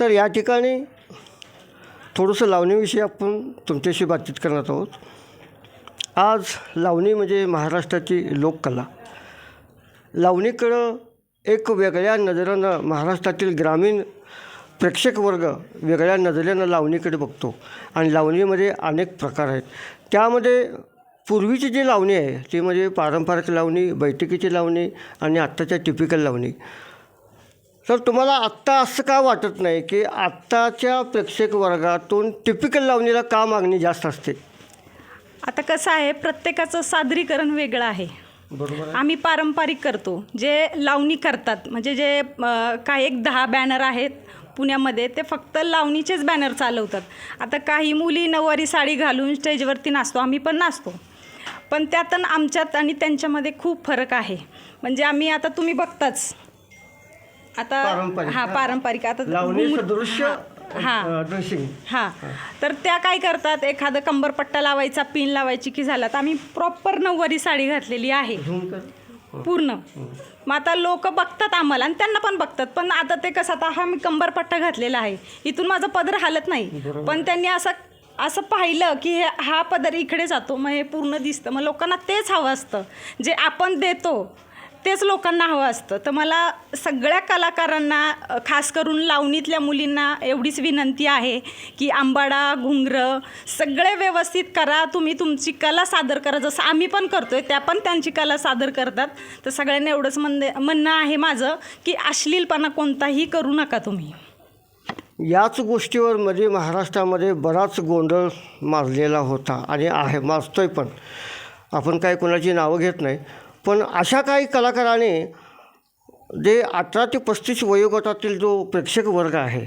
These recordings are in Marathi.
तर या ठिकाणी थोडंसं लावणीविषयी आपण तुमच्याशी बातचीत करणार आहोत. आज लावणी म्हणजे महाराष्ट्राची लोककला. लावणीकडं एक वेगळ्या नजरेनं महाराष्ट्रातील ग्रामीण प्रेक्षक वर्ग वेगळ्या नजरेनं लावणीकडे बघतो. आणि लावणीमध्ये अनेक प्रकार आहेत. त्यामध्ये पूर्वीची जी लावणी आहे ती म्हणजे पारंपरिक लावणी बैठकीची लावणी आणि आत्ताच्या टिपिकल लावणी. तर तुम्हाला आत्ता असं का वाटत नाही की आत्ताच्या प्रेक्षक वर्गातून टिपिकल लावणीला का मागणी जास्त असते? आता कसं आहे प्रत्येकाचं सादरीकरण वेगळं आहे. बरोबर आम्ही पारंपरिक करतो. जे लावणी करतात म्हणजे जे काही एक दहा बॅनर आहेत पुण्यामध्ये ते फक्त लावणीचेच बॅनर चालवतात. आता काही मुली नऊवारी साडी घालून स्टेजवरती नाचतो आम्ही पण नाचतो. पण त्यात आमच्यात आणि त्यांच्यामध्ये खूप फरक आहे. म्हणजे आम्ही आता तुम्ही बघताच आता पारंपरिक, हां हां. पारंपरिक. आता लावणी सदृश्य हां ड्रेसिंग हां. तर त्या काय करतात? एखादं कंबरपट्टा लावायचा पिन लावायची की झाला तर आम्ही प्रॉपर नऊवारी साडी घातलेली आहे. झूम कर. पूर्ण. मग आता लोक बघतात आम्हाला आणि त्यांना पण बघतात. पण आता ते कसं आता हा मी कंबरपट्टा घातलेला आहे. इथून माझा पदर हालत नाही. पण त्यांनी असं असं पाहिलं की हे हा पदर इकडे जातो मग हे पूर्ण दिसतं. मग लोकांना तेच हवं असतं. जे आपण देतो तेच लोकांना हवं असतं. तर मला सगळ्या कलाकारांना खास करून लावणीतल्या मुलींना एवढीच विनंती आहे की आंबाडा घुंगरं सगळे व्यवस्थित करा. तुम्ही तुमची कला सादर करा. जसं आम्ही पण करतो आहे त्या पण त्यांची कला सादर करतात. तर सगळ्यांना एवढंच म्हणणे म्हणणं आहे माझं की अश्लीलपणा कोणताही करू नका तुम्ही. याच गोष्टीवर मध्ये महाराष्ट्रामध्ये बराच गोंधळ माजलेला होता आणि आहे माजतोय पण. आपण काय कोणाची नावं घेत नाही. पण अशा काही कलाकाराने जे अठरा ते पस्तीस वयोगटातील जो प्रेक्षक वर्ग आहे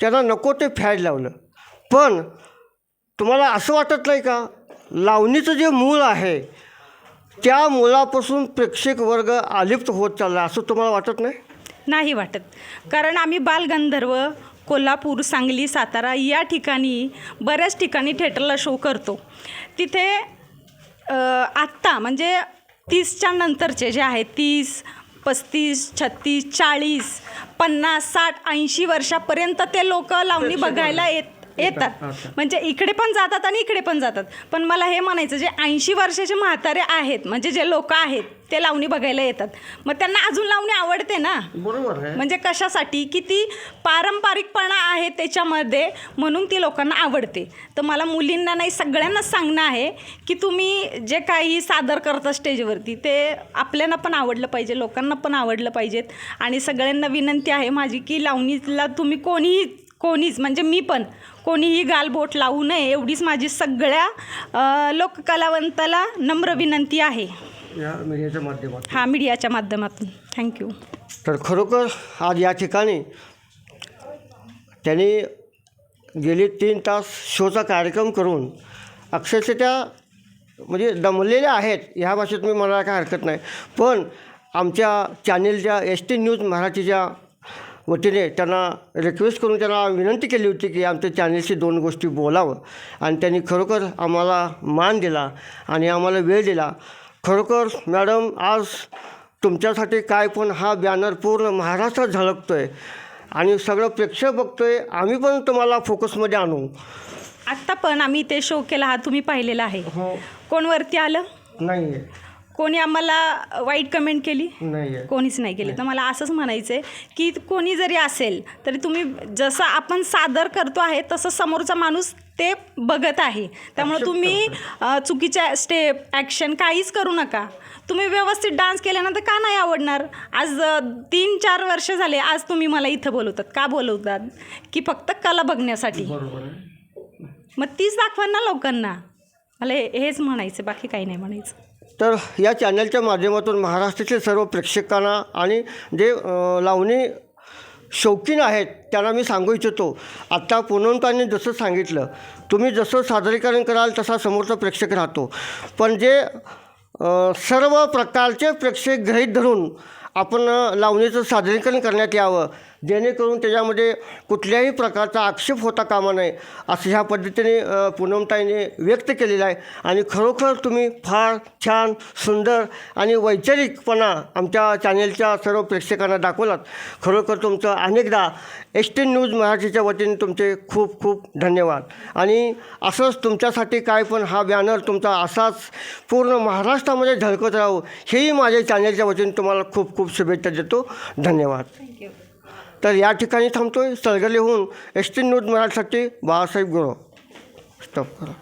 त्यांना नको ते फॅड लावलं. पण तुम्हाला असं वाटत नाही का? लावणीचं जे मूळ आहे त्या मुलापासून प्रेक्षक वर्ग अलिप्त होत चालला असं तुम्हाला वाटत नाही? नाही वाटत. कारण आम्ही बालगंधर्व कोल्हापूर सांगली सातारा या ठिकाणी बऱ्याच ठिकाणी थिएटरला शो करतो. तिथे आत्ता म्हणजे तीसच्या नंतरचे जे आहेत तीस पस्तीस छत्तीस चाळीस पन्नास साठ ऐंशी वर्षापर्यंत ते लोक लावणी बघायला येत येतात. म्हणजे इकडे पण जातात आणि इकडे पण जातात. पण मला हे म्हणायचं जे ऐंशी वर्षाचे म्हातारे आहेत म्हणजे जे लोक आहेत ते लावणी बघायला येतात. मग त्यांना अजून लावणी आवडते ना? बरोबर म्हणजे कशासाठी? की ती पारंपरिकपणा आहे त्याच्यामध्ये म्हणून ती लोकांना आवडते. तर मला मुलींना नाही सगळ्यांनाच सांगणं आहे की तुम्ही जे काही सादर करता स्टेजवरती ते आपल्याला पण आवडलं पाहिजे लोकांना पण आवडलं पाहिजेत. आणि सगळ्यांना विनंती आहे माझी की लावणीला तुम्ही कोणीही कोणीच म्हणजे मी पण. कोणीही गालबोट लावू नये एवढीच माझी सगळ्या लोककलावंताला नम्र विनंती आहे. या मीडियाच्या माध्यमातून. हा मीडियाच्या माध्यमातून. थँक्यू तर खरोखर आज या ठिकाणी त्यांनी गेली तीन तास शोचा कार्यक्रम करून अक्षरशः त्या म्हणजे दमलेल्या आहेत ह्या भाषेत मी मला काय हरकत नाही. पण आमच्या चॅनेलच्या एस टी न्यूज मराठीच्या वतीने त्यांना रिक्वेस्ट करून त्यांना विनंती केली होती की आमच्या चॅनेलशी दोन गोष्टी बोलावं. आणि त्यांनी खरोखर आम्हाला मान दिला आणि आम्हाला वेळ दिला. खरोखर मॅडम आज तुमच्यासाठी काय पण हा बॅनर पूर्ण महाराष्ट्रात झळकतो आहे आणि सगळं प्रेक्षक बघतो आहे आम्ही पण तुम्हाला फोकसमध्ये आणू. आत्ता पण आम्ही ते शो केला हा तुम्ही पाहिलेला आहे. हो. कोण वरती आलं? नाही आहे कोणी आम्हाला वाईट कमेंट केली? नाही आहे. कोणीच नाही केली. तर मला असंच म्हणायचं आहे की कोणी जरी असेल तरी तुम्ही जसं आपण सादर करतो आहे तसं समोरचा माणूस ते बघत आहे. त्यामुळे तुम्ही अ, चुकीच्या स्टेप ॲक्शन काहीच करू नका. तुम्ही व्यवस्थित डान्स केल्यानंतर का नाही आवडणार? आज अ, तीन चार वर्ष झाले आज तुम्ही मला इथं बोलवतात. का बोलवतात? की फक्त कला बघण्यासाठी. बरोबर आहे. मग तीच दाखवा ना लोकांना. मला हे- हेच म्हणायचं बाकी काही नाही म्हणायचं. तर या चॅनलच्या माध्यमातून महाराष्ट्रातील सर्व प्रेक्षकांना आणि जे लावणी शौकीन आहेत त्यांना मी सांगू इच्छितो. आत्ता पुनवंतांनी जसं सांगितलं तुम्ही जसं सादरीकरण कराल तसा समोरचा प्रेक्षक राहतो. पण जे सर्व प्रकारचे प्रेक्षक गृहीत धरून आपण लावणीचं सादरीकरण करण्यात यावं. जेणेकरून त्याच्यामध्ये कुठल्याही प्रकारचा आक्षेप होता कामा नये असं ह्या पद्धतीने पूनमताईने व्यक्त केलेलं आहे. आणि खरोखर तुम्ही फार छान सुंदर आणि वैचारिकपणा आमच्या चॅनेलच्या सर्व प्रेक्षकांना दाखवलात. खरोखर तुमचं अनेकदा एस टी न्यूज मराठीच्या वतीने तुमचे खूप खूप धन्यवाद. आणि असंच तुमच्यासाठी काय पण हा बॅनर तुमचा असाच पूर्ण महाराष्ट्रामध्ये झळकत राहू हेही माझ्या चॅनेलच्या वतीने तुम्हाला खूप खूप शुभेच्छा देतो. धन्यवाद. तर या ठिकाणी थांबतो आहे सलगलीहून एस टी न्यूज मराठीसाठी बाळासाहेब गुरव. स्टॉप करा.